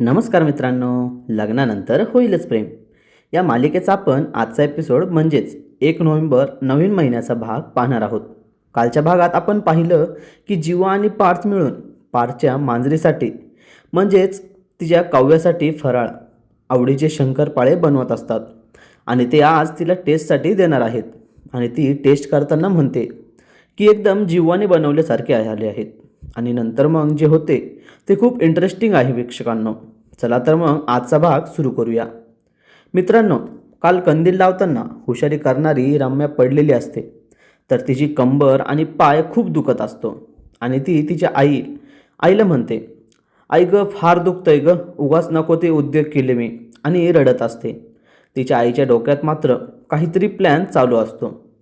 नमस्कार मित्रांनो लग्नानंतर होईलच प्रेम. या मालिकेचा आपण आजचा एपिसोड म्हणजेच एक नोव्हेंबर नवीन महिन्याचा भाग पाहणार आहोत. कालच्या भागात आपण पाहिलं की जीवा आणि पार्थ मिळून पार्थच्या मांजरीसाठी म्हणजेच तिच्या काव्यासाठी फराळ आवडीचे शंकरपाळे बनवत असतात. आणि ते आज तिला टेस्टसाठी देणार आहेत. आणि ती टेस्ट करताना म्हणते की एकदम जीवाने बनवल्यासारखे आले आहेत. आणि नंतर मग जे होते ते खूप इंटरेस्टिंग आहे वीक्षकांनो चला तर मग आजचा भाग सुरू करूया. मित्रांनो काल कंदील लावताना हुशारी करणारी रम्या पडलेली असते. तर तिची कंबर आणि पाय खूप दुखत असतो. आणि ती तिच्या आई आईला म्हणते आई ग फार दुखतंय ग. उगाच नको ते उद्योग केले मी. आणि रडत असते. तिच्या आईच्या डोक्यात मात्र काहीतरी प्लॅन चालू असतो.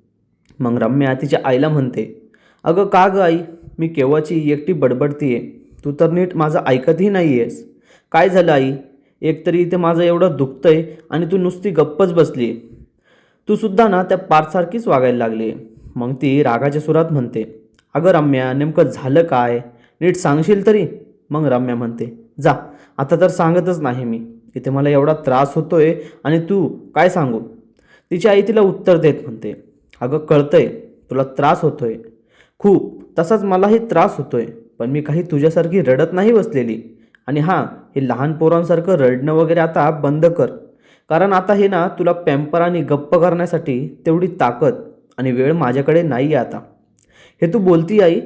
मग रम्या तिच्या आईला म्हणते अगं का ग आई? मी केव्हाची एकटी बडबडतीये? तू तर नीट माझं ऐकतही नाही आहेस काय झालं आई? एकतरी इथे माझं एवढं दुखतं आहे आणि तू नुसती गप्पच बसली तू सुद्धा ना त्या पारसारखीच वागायला लागली मग ती रागाच्या सुरात म्हणते अगं रम्या नेमकं झालं काय? नीट सांगशील तरी? मग रम्या म्हणते जा आता तर सांगतच नाही मी. इथे मला एवढा त्रास होतोय आणि तू काय सांगू? तिची आई तिला उत्तर देत म्हणते अगं कळतंय तुला त्रास होतोय. खूप तसाच मलाही त्रास होतोय पण मी काही तुझ्यासारखी रडत नाही बसलेली. आणि हां हे लहान पोरांसारखं रडणं वगैरे आता बंद कर. कारण आता हे ना तुला पॅम्पर आणि गप्प करण्यासाठी तेवढी ताकद आणि वेळ माझ्याकडे नाही आहे आता. हे तू बोलती आई?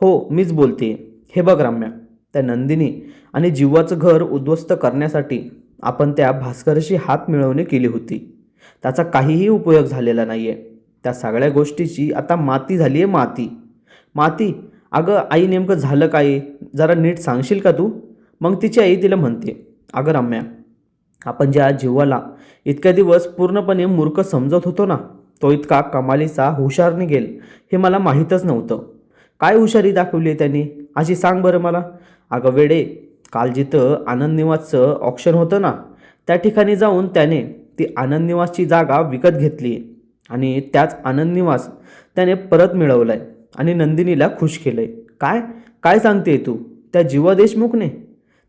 हो मीच बोलते. हे बघ रम्या त्या नंदिनी आणि जीवाचं घर उद्ध्वस्त करण्यासाठी आपण त्या भास्करशी हात मिळवणी केली होती. त्याचा काहीही उपयोग झालेला नाही आहे त्या सगळ्या गोष्टीची आता माती झाली आहे माती. माती अगं आई नेमकं झालं काय? जरा नीट सांगशील का तू? मग तिची आई तिला म्हणते अगं रम्या आपण ज्या जीवाला इतक्या दिवस पूर्णपणे मूर्ख समजत होतो ना तो इतका कमालीचा हुशार निघेल हे मला माहीतच नव्हतं. काय हुशारी दाखवली आहे त्यांनी? अशी सांग बरं मला. अगं वेडे काल जिथं आनंद निवासचं ऑप्शन होतं ना त्या ठिकाणी जाऊन त्याने ती आनंद निवासची जागा विकत घेतली आणि त्याच आनंद निवास त्याने परत मिळवलं आहे आणि नंदिनीला खुश केलं आहे काय? काय सांगते तू? त्या जीवा देशमुखने?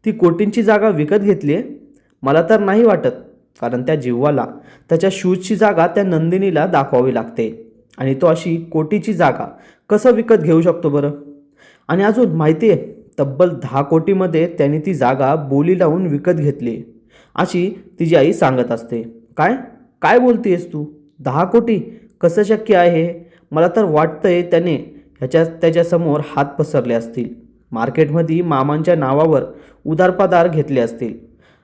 ती कोटींची जागा विकत घेतली आहे मला तर नाही वाटत. कारण त्या जीवाला त्याच्या शूजची जागा त्या नंदिनीला दाखवावी लागते. आणि तो अशी कोटीची जागा कसं विकत घेऊ शकतो बरं? आणि अजून माहिती आहे तब्बल दहा कोटीमध्ये त्याने ती जागा बोली लावून विकत घेतली अशी तिची आई सांगत असते. काय? काय बोलतेस तू? दहा कोटी? कसं शक्य आहे? मला तर वाटतंय त्याने ह्याच्या त्याच्यासमोर हात पसरले असतील. मार्केटमध्ये मामांच्या नावावर उदारपादार घेतले असतील.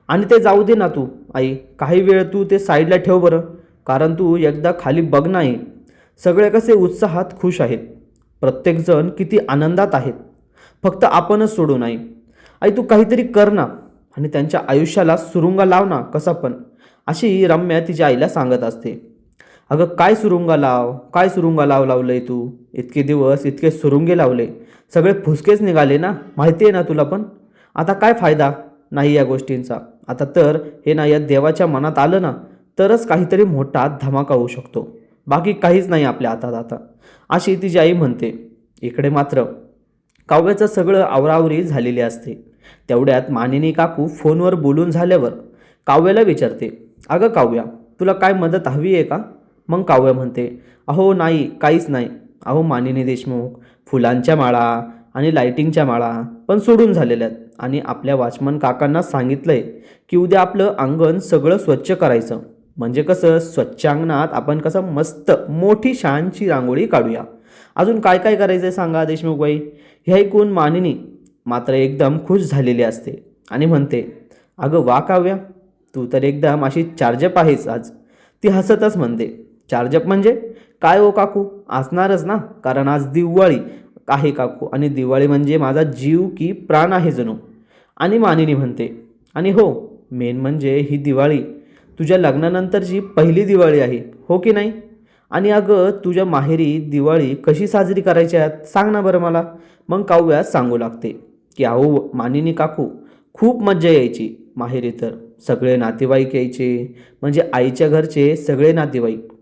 आणि ते जाऊ दे ना तू आई. काही वेळ तू ते साईडला ठेव बरं. कारण तू एकदा खाली बघ नाही. सगळे कसे उत्साहात खुश आहेत. प्रत्येकजण किती आनंदात आहेत. फक्त आपणच सोडू नाही. आई तू काहीतरी कर ना. आणि त्यांच्या आयुष्याला सुरुंगा लाव ना कसा पण. अशी रम्या तिच्या आईला सांगत असते. अगं काय सुरुंगा लाव काय सुरुंगा लाव लावलंय तू? इतके दिवस इतके सुरुंगे लावले. सगळे फुसकेच निघाले ना? माहिती आहे ना तुला पण? आता काय फायदा? नाही या गोष्टींचा. आता तर हे ना या देवाच्या मनात आलं ना तरच काहीतरी मोठा धमाका होऊ शकतो. बाकी काहीच नाही आपल्या हातात आता. अशी तिची आई म्हणते. इकडे मात्र. काव्याचं सगळं आवरावरी झालेली असते. तेवढ्यात मानिनी काकू फोनवर बोलून झाल्यावर काव्याला विचारते अगं काव्या तुला काय मदत हवी आहे का? मग काव्य म्हणते अहो नाही काहीच नाही. अहो मानिनी देशमुख फुलांच्या माळा आणि लाईटिंगच्या माळा पण सोडून झालेल्या आहेत. आणि आपल्या वॉचमन काकांना सांगितलंय की उद्या आपलं अंगण सगळं स्वच्छ करायचं. म्हणजे कसं स्वच्छ अंगणात आपण कसं मस्त मोठी शानची रांगोळी काढूया. अजून काय काय करायचं आहे सांगा देशमुखबाई. हे ऐकून मानिनी मात्र एकदम खुश झालेली असते आणि म्हणते अगं वा काव्या तू तर एकदम अशी चार्जप आहेस आज. ती हसतच म्हणते चार्जअप म्हणजे? काय हो काकू? असणारच ना. कारण आज दिवाळी आहे काकू. आणि दिवाळी म्हणजे माझा जीव की प्राण आहे जणू. आणि मानिनी म्हणते. आणि हो मेन म्हणजे ही दिवाळी. तुझ्या लग्नानंतरची पहिली दिवाळी आहे हो की नाही? आणि अगं तुझ्या माहेरी दिवाळी कशी साजरी करायची आहे सांग ना बरं मला. मग काव्या सांगू लागते की अहो मानिनी काकू खूप मज्जा यायची माहेरी तर. सगळे नातेवाईक यायचे. म्हणजे आईच्या घरचे सगळे नातेवाईक.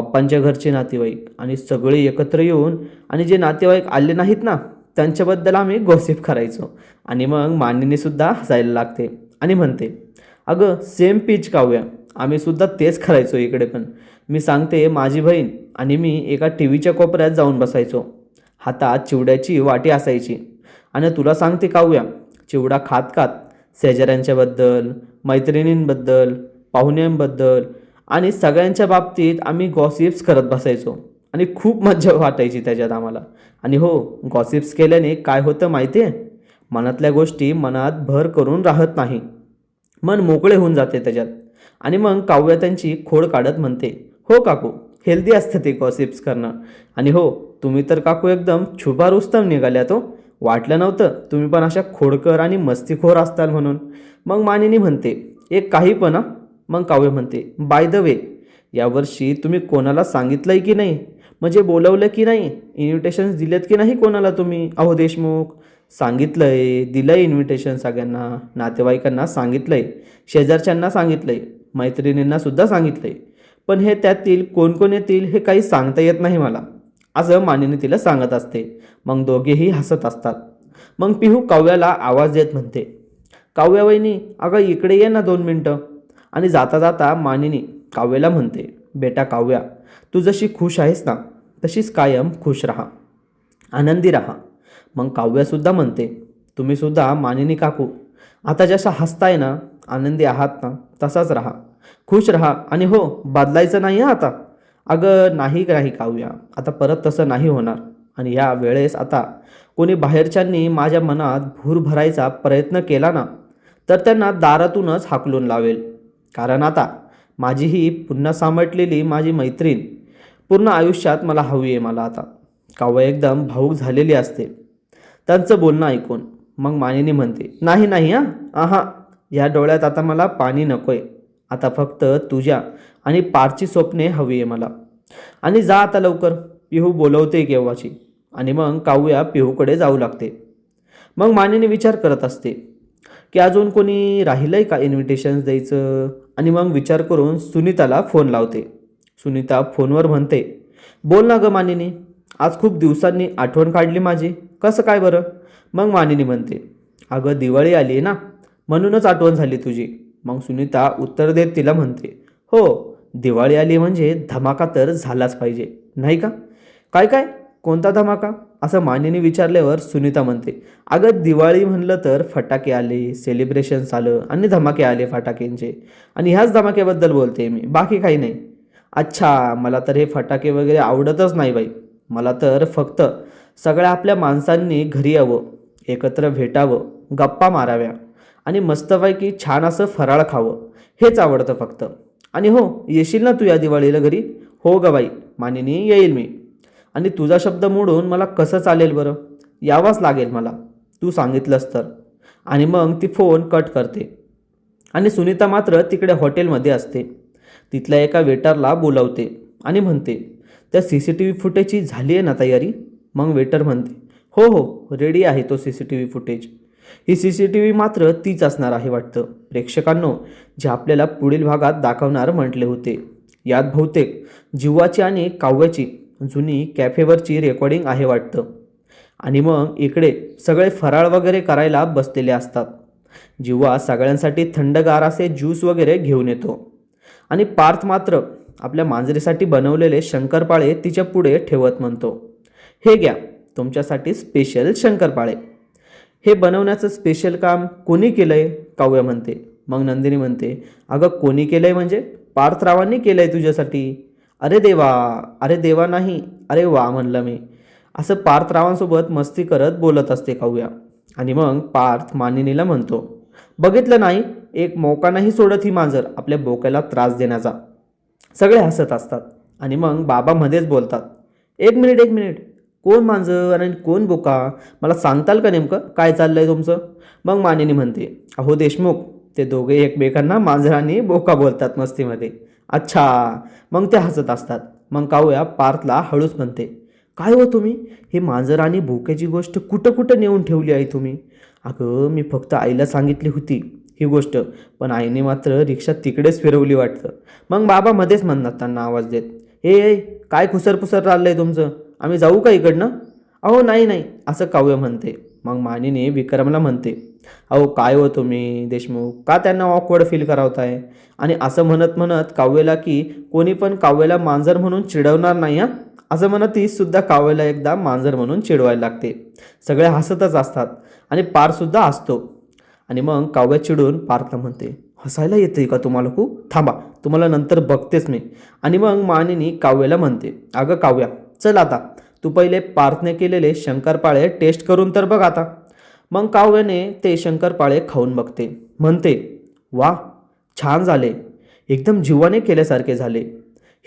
पप्पांच्या घरचे नातेवाईक आणि सगळे एकत्र येऊन आणि जे नातेवाईक आले नाहीत ना त्यांच्याबद्दल आम्ही गॉसिप करायचो. आणि मग मानिनीसुद्धा हसायला लागते आणि म्हणते अगं सेम पीच कावया. आम्ही सुद्धा तेच करायचो इकडे पण. मी सांगते माझी बहीण आणि मी एका टी व्हीच्या कोपऱ्यात जाऊन बसायचो. हातात चिवड्याची वाटी असायची. आणि तुला सांगते काव्या चिवडा खात खात शेजाऱ्यांच्याबद्दल मैत्रिणींबद्दल पाहुण्यांबद्दल आणि सगळ्यांच्या बाबतीत आम्ही गॉसिप्स करत बसायचो. आणि खूप मज्जा वाटायची त्याच्यात आम्हाला. आणि हो गॉसिप्स केल्याने काय होतं माहिती आहे मनातल्या गोष्टी मनात भर करून राहत नाही. मन मोकळे होऊन जाते त्याच्यात. आणि मग काव्या त्यांची खोड काढत म्हणते हो काकू हेल्दी असतं ते गॉसिप्स करणं. आणि हो तुम्ही तर काकू एकदम छुपा उत्तम निघाल्या तो हो. वाटलं नव्हतं तुम्ही पण अशा खोडकर आणि मस्तीखोर असताल म्हणून. मग मानिनी म्हणते एक काही पण मग काव्य म्हणते बाय द वे. यावर्षी तुम्ही कोणाला सांगितलंय की नाही? म्हणजे बोलवलं की नाही? इन्व्हिटेशन्स दिलेत की नाही कोणाला तुम्ही? अहो देशमुख सांगितलंय दिलंय इन्व्हिटेशन सगळ्यांना नातेवाईकांना सांगितलंय शेजारच्यांना सांगितलंय मैत्रिणींना सुद्धा सांगितलंय. पण हे त्यातील कोण कोण येतील हे काही सांगता येत नाही मला. असं मानिनी तिला सांगत असते. मग दोघेही हसत असतात. मग पिहू काव्याला आवाज देत म्हणते काव्यावहिनी अगं इकडे ये ना दोन मिनटं. आणि जाता जाता मानिनी काव्याला म्हणते बेटा काव्या तू जशी खुश आहेस ना तशीच कायम खुश राहा आनंदी राहा. मग काव्यासुद्धा म्हणते तुम्हीसुद्धा मानिनी काकू आता जशा हसताय ना आनंदी आहात ना तसाच राहा खुश राहा. आणि हो बदलायचं नाही आहे आता. अगं नाही नाही काव्या आता परत तसं नाही होणार. आणि या वेळेस आता कोणी बाहेरच्यांनी माझ्या मनात भूर भरायचा प्रयत्न केला ना तर त्यांना दारातूनच हाकलून लावेल. कारण आता माझी ही पुन्हा सामटलेली माझी मैत्रीण पूर्ण आयुष्यात मला हवी आहे मला आता. काव्य एकदम भाऊक झालेली असते. त्यांचं बोलणं ऐकून मग मानिनी म्हणते नाही नाही हां आहा या डोळ्यात आता मला पाणी नकोय. आता फक्त तुझ्या आणि पारची स्वप्ने हवी आहे मला. आणि जा आता लवकर. पिहू बोलवते केव्हाची. आणि मग काव्या पिहूकडे जाऊ लागते. मग मानिनी विचार करत असते की अजून कोणी राहिलंय का इन्व्हिटेशन्स द्यायचं? आणि मग विचार करून सुनीताला फोन लावते. सुनीता फोनवर म्हणते बोल ना गं मानिनी आज खूप दिवसांनी आठवण काढली माझी. कसं काय बरं? मग मानिनी म्हणते अगं दिवाळी आली आहे ना म्हणूनच आठवण झाली तुझी. मग सुनीता उत्तर देत तिला म्हणते हो दिवाळी आली म्हणजे धमाका तर झालाच पाहिजे नाही का? काय काय? कोणता धमाका? असं मानिनी विचारल्यावर सुनीता म्हणते अगं दिवाळी म्हणलं तर फटाके आले सेलिब्रेशन्स आलं आणि धमाके आले फटाक्यांचे. आणि ह्याच धमाक्याबद्दल बोलते मी बाकी काही नाही. अच्छा मला तर हे फटाके वगैरे आवडतच नाही बाई. मला तर फक्त सगळ्या आपल्या माणसांनी घरी यावं एकत्र भेटावं गप्पा माराव्या आणि मस्तपैकी छान असं फराळ खावं. हेच आवडतं फक्त. आणि हो येशील ना तू या दिवाळीला घरी? हो ग बाई मानिनी येईल मी. आणि तुझा शब्द मोडून मला कसं चालेल बरं? यावाच लागेल मला. तू सांगितलंस तर. आणि मग ती फोन कट करते. आणि सुनीता मात्र तिकडे हॉटेलमध्ये असते. तिथल्या एका वेटरला बोलावते आणि म्हणते त्या सी सी टी व्ही फुटेजची झाली आहे ना तयारी? मग वेटर म्हणते हो हो रेडी आहे तो C C T V footage. ही सी सी टी व्ही मात्र तीच असणार आहे वाटतं. प्रेक्षकांनो जे आपल्याला पुढील भागात दाखवणार म्हटले होते. यात बहुतेक जीवाची आणि काव्याची जुनी कॅफेवरची रेकॉर्डिंग आहे वाटतं. आणि मग इकडे सगळे फराळ वगैरे करायला बसलेले असतात. जिव्हा सगळ्यांसाठी थंडगार असे ज्यूस वगैरे घेऊन येतो. आणि पार्थ मात्र आपल्या मांजरीसाठी बनवलेले शंकरपाळे तिच्या पुढे ठेवत म्हणतो हे घ्या तुमच्यासाठी स्पेशल शंकरपाळे. हे बनवण्याचं स्पेशल काम कोणी केलं आहे काव्य म्हणते. मग नंदिनी म्हणते अगं कोणी केलं आहे म्हणजे? पार्थरावांनी केलं आहे तुझ्यासाठी. अरे देवा अरे देवा नाही अरे वा म्हणलं मी. असं पार्थरावांसोबत मस्ती करत बोलत असते काव्या. आणि मग पार्थ मानिनीला म्हणतो बघितलं नाही एक मौका नाही सोडत ही मांजर आपल्या बोक्याला त्रास देण्याचा. सगळे हसत असतात. आणि मग बाबा मध्येच बोलतात एक मिनिट एक मिनिट कोण मांजर आणि कोण बोका? मला सांगताल का नेमकं? काय चाललं आहे तुमचं? मग मानिनी म्हणते अहो देशमुख ते दोघे एकमेकांना मांजराने बोका बोलतात मस्तीमध्ये. अच्छा मग ते हसत असतात. मग कावया पार्थला हळूच म्हणते काय हो तुम्ही? हे मांजर आणि भोक्याची गोष्ट कुठं कुठं नेऊन ठेवली आहे तुम्ही? अगं मी फक्त आईला सांगितली होती ही गोष्ट पण आईने मात्र रिक्षा तिकडेच फिरवली वाटतं. मग बाबा मध्येच म्हणतात त्यांना आवाज देत हे ए, काय खुसरपुसर आहे तुमचं? आम्ही जाऊ का इकडनं? अहो नाही नाही असं काव्य म्हणते. मग मानिनी विक्रमला म्हणते अहो काय हो तुम्ही देशमुख? का त्यांना ऑकवर्ड फील करावताय? आणि असं म्हणत म्हणत काव्याला की कोणी पण काव्याला मांजर म्हणून चिडवणार नाही हां? असं म्हणत ती सुद्धा काव्याला एकदा मांजर म्हणून चिडवायला लागते. सगळे हसतच असतात आणि पारसुद्धा हसतो. आणि मग काव्या चिडून पार्थला म्हणते हसायला येते का तुम्हाला खूप? थांबा तुम्हाला नंतर बघतेच मी. आणि मग मानिनी काव्याला म्हणते अगं काव्या चल आता. तू पहिले पार्थने केलेले शंकरपाळे टेस्ट करून तर बघ आता. मग काव्याने ते शंकरपाळे खाऊन बघते. म्हणते वा छान झाले. एकदम जीवाने केल्यासारखे झाले.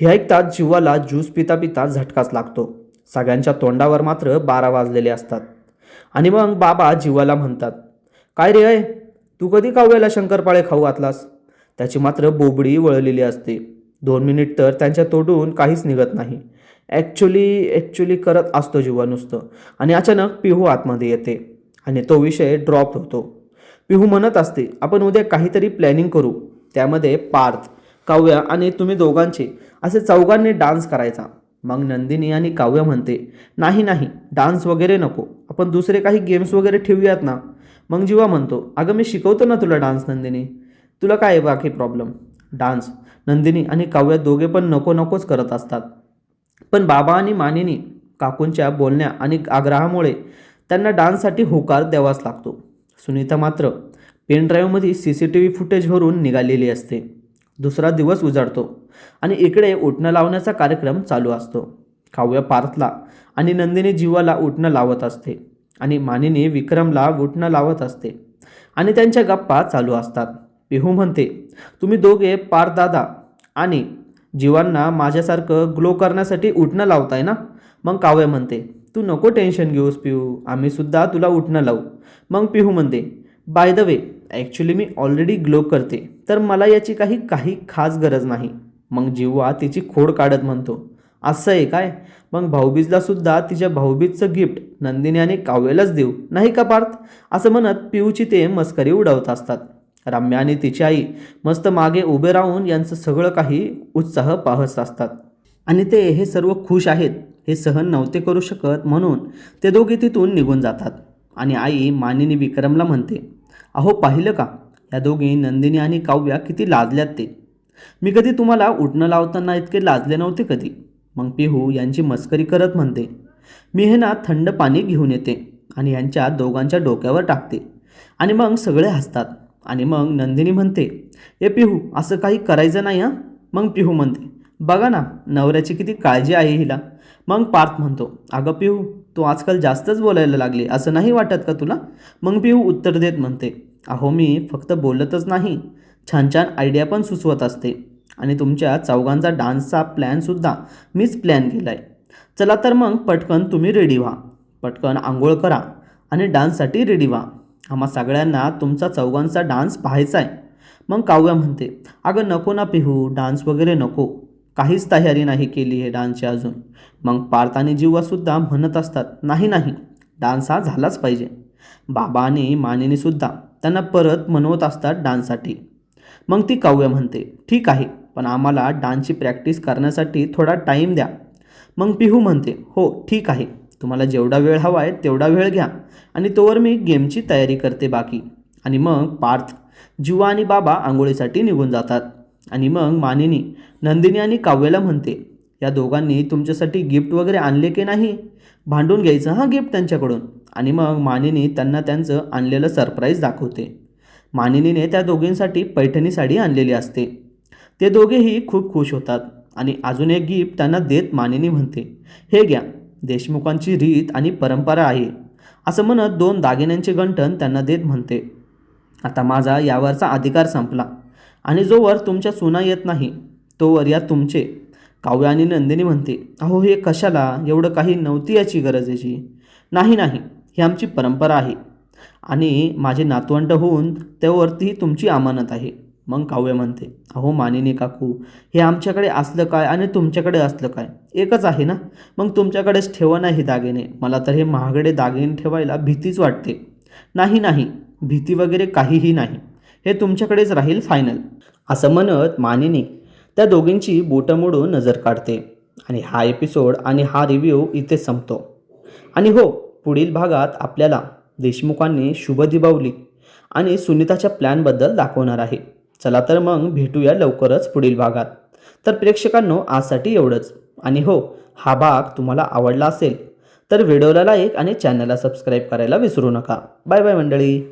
हे ऐकताच जीवाला ज्यूस पिता पिता झटकाच लागतो. सगळ्यांच्या तोंडावर मात्र बारा वाजलेले असतात. आणि मग बाबा जीवाला म्हणतात काय रे आहे तू कधी काव्याला शंकरपाळे खाऊ घातलास? त्याची मात्र बोबडी वळलेली असते. दोन मिनिट तर त्यांच्या तोडून काहीच निघत नाही. ॲक्च्युली ॲक्च्युली करत असतो जीवा नुसतं. आणि अचानक पिहू आतमध्ये येते. आणि तो विषय ड्रॉप होतो. पिहू म्हणत असते आपण उद्या काहीतरी प्लॅनिंग करू. त्यामध्ये पार्थ काव्या आणि तुम्ही दोघांचे असे चौघांनी डान्स करायचा. मग नंदिनी आणि काव्य म्हणते नाही नाही डान्स वगैरे नको. आपण दुसरे काही गेम्स वगैरे ठेवूयात ना. मग जीवा म्हणतो अगं मी शिकवतो ना तुला डान्स नंदिनी. तुला काय आहे बाकी प्रॉब्लेम डान्स नंदिनी आणि काव्या दोघे पण नको नकोच करत असतात. पण बाबा आणि मानिनी काकूंच्या बोलण्या आणि आग्रहामुळे त्यांना डान्ससाठी होकार द्यावाच लागतो. सुनीता मात्र pen ड्राईव्हमध्ये C C T V footage भरून निघालेली असते. दुसरा दिवस उजाडतो आणि इकडे उठणं लावण्याचा कार्यक्रम चालू असतो. काव्य पार्थला आणि नंदिनी जीवाला उठणं लावत असते आणि मानिनी विक्रमला उठणं लावत असते आणि त्यांच्या गप्पा चालू असतात. पिहू म्हणते तुम्ही दोघे पारदादा आणि जीवांना माझ्यासारखं ग्लो करण्यासाठी उठणं लावताय ना? मग काव्य म्हणते तू नको टेन्शन घेऊस पिहू आम्हीसुद्धा तुला उठणं लावू. मग पिहू म्हणते बाय द वे ॲक्च्युली मी ऑलरेडी ग्लो करते तर मला याची काही काही खास गरज नाही. मग जिव्हा तिची खोड काढत म्हणतो असं आहे काय? मग भाऊबीजला सुद्धा तिच्या भाऊबीजचं गिफ्ट नंदिनी आणि काव्यालाच देऊ नाही का पार्थ? असं म्हणत पिऊची ते मस्करी उडवत असतात. रम्या आणि तिची आई मस्त मागे उभे राहून यांचं सगळं काही उत्साह पाहत असतात. आणि ते हे सर्व खुश आहेत. हे सहन नव्हते करू शकत म्हणून ते दोघे तिथून निघून जातात. आणि आई मानिनी विक्रमला म्हणते अहो पाहिलं का? या दोघी नंदिनी आणि काव्या किती लाजल्यात ते. मी कधी तुम्हाला उठणं लावताना इतके लाजले नव्हते कधी. मग पिहू यांची मस्करी करत म्हणते मी हे ना थंड पाणी घेऊन येते आणि यांच्या दोघांच्या डोक्यावर टाकते. आणि मग सगळे हसतात. आणि मग नंदिनी म्हणते ए पिहू असं काही करायचं नाही हां? मग पिहू म्हणते बघा ना नवऱ्याची किती काळजी आहे हिला. मग पार्थ म्हणतो अगं पिहू तू आजकाल जास्तच बोलायला लागली असं नाही वाटत का तुला? मग पिहू उत्तर देत म्हणते अहो मी फक्त बोलतच नाही. छान छान आयडिया पण सुचवत असते. आणि तुमच्या चौघांचा डान्सचा प्लॅनसुद्धा मीच प्लॅन केला आहे चला तर मग पटकन तुम्ही रेडी व्हा. पटकन आंघोळ करा आणि डान्ससाठी रेडी व्हा. आम्हा सगळ्यांना तुमचा चौघांचा डान्स पाहायचा आहे मग काव्या म्हणते अगं नको ना पिहू डान्स वगैरे नको. काहीच तयारी नाही केली आहे डान्सची अजून. मग पार्थ आणि जीवासुद्धा म्हणत असतात नाही नाही डान्स हा झालाच पाहिजे. बाबा आणि मानेनीसुद्धा त्यांना परत म्हणवत असतात डान्ससाठी. मग ती काव्य म्हणते ठीक आहे पण आम्हाला डान्सची प्रॅक्टिस करण्यासाठी थोडा टाईम द्या. मग पिहू म्हणते हो ठीक आहे तुम्हाला जेवढा वेळ हवा आहे तेवढा वेळ घ्या आणि तोवर मी गेमची तयारी करते बाकी. आणि मग पार्थ जुवा आणि बाबा आंघोळीसाठी निघून जातात. आणि मग मानिनी नंदिनी आणि काव्याला म्हणते या दोघांनी तुमच्यासाठी गिफ्ट वगैरे आणले की नाही? भांडून घ्यायचं हां गिफ्ट त्यांच्याकडून. आणि मग मानिनी त्यांना त्यांचं आणलेलं सरप्राईज दाखवते. मानिनीने त्या दोघींसाठी पैठणी साडी आणलेली असते. ते दोघेही खूप खुश होतात आणि अजून एक गिफ्ट त्यांना देत मानिनी म्हणते हे घ्या देशमुखांची रीत आणि परंपरा आहे. असं म्हणत दोन दागिन्यांचे गंठण त्यांना देत म्हणते. आता माझा यावरचा अधिकार संपला. आणि जोवर तुमच्या सुना येत नाही तोवर या तुमचे. काव्य आणि नंदिनी म्हणते अहो हे कशाला? एवढं काही नव्हती याची गरज याची. नाही नाही ही आमची परंपरा आहे. आणि माझे नातवंड होऊन त्यावरती तुमची अमानत आहे. मग काव्य म्हणते अहो मानिनी काकू हे आमच्याकडे असलं काय आणि तुमच्याकडे असलं काय? एकच आहे ना? मग तुमच्याकडेच ठेवा ना हे दागिने. मला तर हे महागडे दागिने ठेवायला भीतीच वाटते. नाही नाही भीती वगैरे काहीही नाही. हे तुमच्याकडेच राहील फायनल असं म्हणत मानिनी त्या दोघींची बोटं मोडून नजर काढते. आणि हा एपिसोड आणि हा रिव्ह्यू इथे संपतो. आणि हो पुढील भागात आपल्याला देशमुखांनी शुभ दिबावली आणि सुनीताच्या प्लॅनबद्दल दाखवणार आहे. चला तर मग भेटूया लवकरच पुढील भागात. तर प्रेक्षकांनो आजसाठी एवढंच. आणि हो हा भाग तुम्हाला आवडला असेल तर व्हिडिओला लाईक आणि चॅनलला सबस्क्राईब करायला विसरू नका. बाय बाय मंडळी.